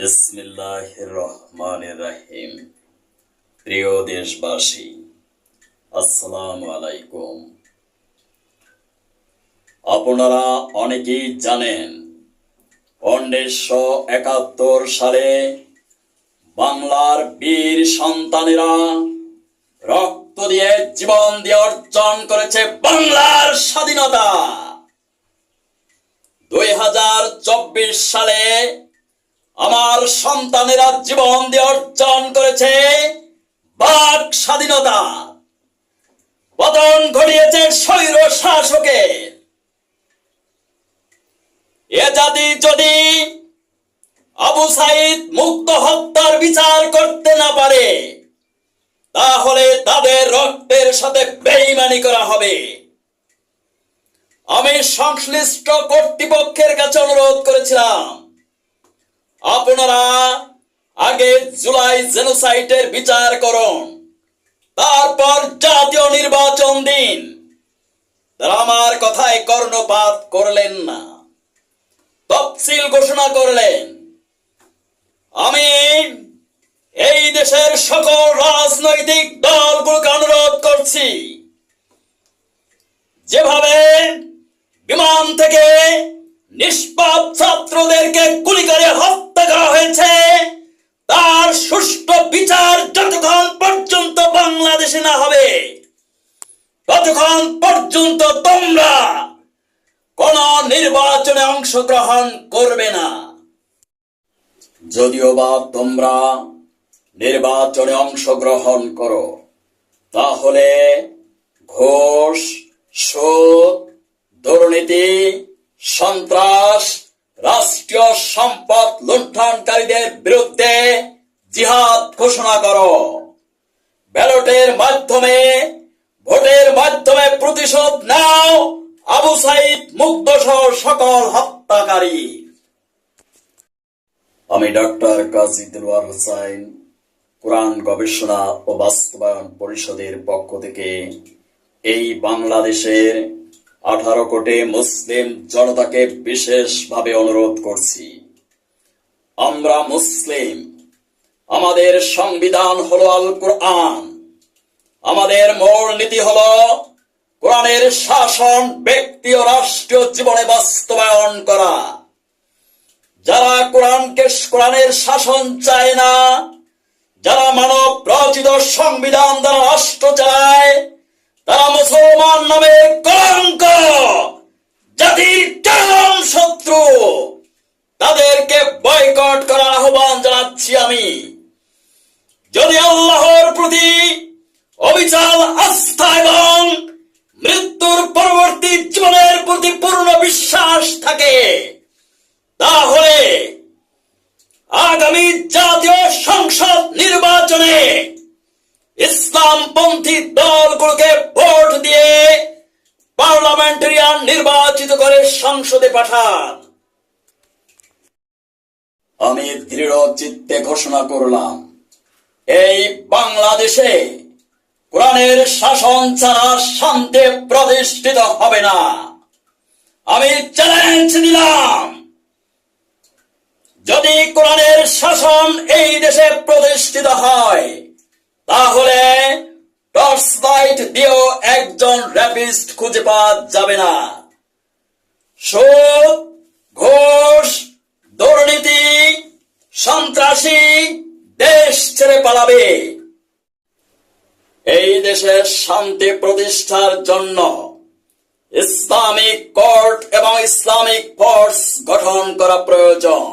বিসমিল্লাহ প্রিয় দেশবাসী, আসসালামু আলাইকুম। আপনারা অনেকেই জানেন, উনিশশো একাত্তর সালে বাংলার বীর সন্তানেরা রক্ত দিয়ে জীবন দিয়ে অর্জন করেছে বাংলার স্বাধীনতা। দুই হাজার চব্বিশ সালে আমার সন্তানেরা জীবন দিয়ে অর্জন করেছে বাক স্বাধীনতা। পতন ঘটিয়েছে স্বৈর শাসকের এ জাতি যদি আবু সাইদ মুক্ত হত্যার বিচার করতে না পারে, তাহলে তাদের রক্তের সাথে বেইমানি করা হবে। আমি সংশ্লিষ্ট কর্তৃপক্ষের কাছে অনুরোধ করেছিলাম আপনারা আগে জুলাই জেনোসাইটের বিচার করুন। তারপর জাতীয় নির্বাচন দিন। আমার কথায় কর্ণপাত করলেন না। তফসিল ঘোষণা করলেন। আমি এই দেশের সকল রাজনৈতিক দলগুলোকে অনুরোধ করছি। ততক্ষণ পর্যন্ত তোমরা কোন নির্বাচনে অংশগ্রহণ করবে না। যদিও বা তোমরা নির্বাচনে অংশগ্রহণ করো, তাহলে ঘোষ সুদ দুর্নীতি, সন্ত্রাস, রাষ্ট্রীয় সম্পদ লুণ্ঠনকারীদের বিরুদ্ধে জিহাদ ঘোষণা করো। ব্যালটের মাধ্যমে ভোটের মাধ্যমে প্রতিশোধ নাও, আবু সাইদ সহ সকল হত্যাকারী। আমি ডক্টর কাজী দিলওয়ার হোসাইন, কোরআন গবেষণা ও বাস্তবায়ন পরিষদের পক্ষ থেকে এই বাংলাদেশের আঠারো কোটি মুসলিম জনতাকে বিশেষভাবে অনুরোধ করছি। আমরা মুসলিম, আমাদের সংবিধান হলো আল কোরআন আমাদের মূল নীতি হলো কোরআনের শাসন ব্যক্তি ও রাষ্ট্রীয় জীবনে বাস্তবায়ন করা। যারা কোরআনকে কোরআনের শাসন চায় না, যারা মানব রচিত সংবিধান দ্বারা রাষ্ট্র চালায় তারা মুসলমান নামে কলঙ্ক। জাতির চরম শত্রু। তাদেরকে বয়কট করার আহ্বান জানাচ্ছি আমি। যদি আল্লাহর প্রতি আস্থা এবং মৃত্যুর পরবর্তী জীবনের প্রতি পূর্ণ বিশ্বাস থাকে। তাহলে আগামী জাতীয় সংসদ নির্বাচনে ইসলামপন্থী দলগুলোকে ভোট দিয়ে পার্লামেন্টারিয়ান নির্বাচিত করে সংসদে পাঠান। আমি দৃঢ় চিত্তে ঘোষণা করলাম, এই বাংলাদেশে কোরআনের শাসন ছাড়া শান্তি প্রতিষ্ঠিত হবে না। আমি চ্যালেঞ্জ দিলাম যদি কোরআনের শাসন এই দেশে প্রতিষ্ঠিত হয়, তাহলে টর্চ লাইট দিয়েও একজন র্যাপিস্ট খুঁজে পাওয়া যাবে না। সুদ, ঘোষ, দুর্নীতি, সন্ত্রাসী দেশ ছেড়ে পালাবে। দেশের শান্তি প্রতিষ্ঠার জন্য ইসলামিক কোর্ট এবং ইসলামিক ফোর্স গঠন করা প্রয়োজন।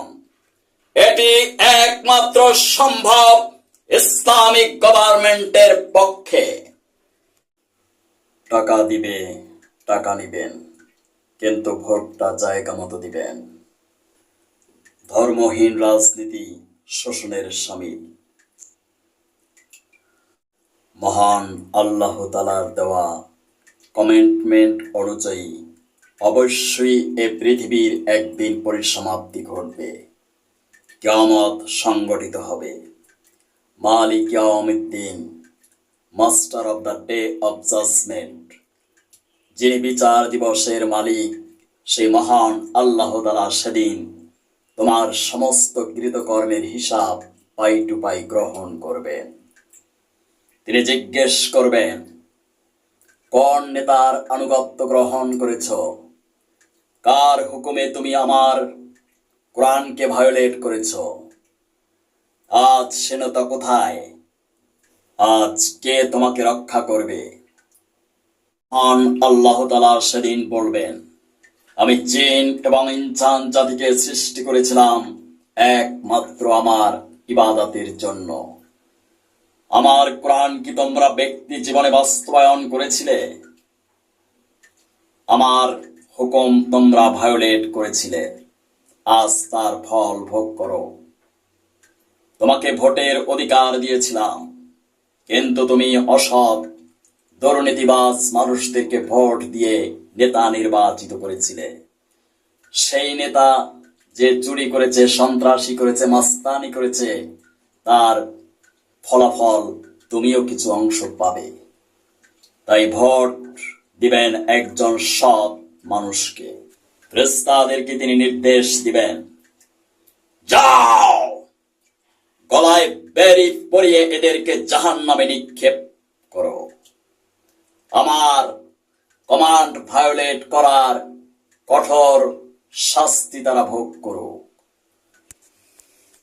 এটি একমাত্র সম্ভব ইসলামিক গভর্নমেন্টের পক্ষে। টাকা দিবে, টাকা নিবেন, কিন্তু ভোটটা জায়গা মতো দিবেন। ধর্মহীন রাজনীতি শোষণের সামিল। মহান আল্লাহ তালার দেওয়া কমেন্টমেন্ট অনুযায়ী অবশ্যই এ পৃথিবীর একদিন পরিসমাপ্তি ঘটবে। কিয়ামত সংগঠিত হবে। মালিক ইয়াউমিদ্দিন master of the day of judgement, যিনি বিচার দিবসের মালিক, সেই মহান আল্লাহ তালা সেদিন তোমার সমস্ত কৃতকর্মের হিসাব পাই টু পাই গ্রহণ করবেন। তিনি জিজ্ঞেস করবেন, কোন নেতার আনুগত্য গ্রহণ করেছ? কার হুকুমে তুমি আমার কোরআনকে ভায়োলেট করেছ? আজ সে নেতা কোথায়? আজ কে তোমাকে রক্ষা করবে? আন আল্লাহ তালা সেদিন বলবেন, আমি জিন এবং ইনসান জাতিকে সৃষ্টি করেছিলাম একমাত্র আমার ইবাদতের জন্য। আমার কোরআন কি তোমরা ব্যক্তি জীবনে বাস্তবায়ন করেছিলে? আমার হুকুম তোমরা ভায়োলেট করেছিলে। আজ তার ফল ভোগ করো। তোমাকে ভোটের অধিকার দিয়েছিলাম, কিন্তু তুমি অসৎ, দুর্নীতিবাজ মানুষদেরকে ভোট দিয়ে নেতা নির্বাচিত করেছিলে। সেই নেতা যে চুরি করেছে, সন্ত্রাসী করেছে, মাস্তানি করেছে, তার ফলাফল তুমিও কিছু অংশ পাবে। তাই ভোট দিবেন একজন সৎ মানুষকে। ফেরেশতাদেরকে তিনি নির্দেশ দিবেন, যাও! গলায় বেরি পরিয়ে এদেরকে জাহান নামে নিক্ষেপ করো। আমার কমান্ড ভায়োলেট করার কঠোর শাস্তি তারা ভোগ করো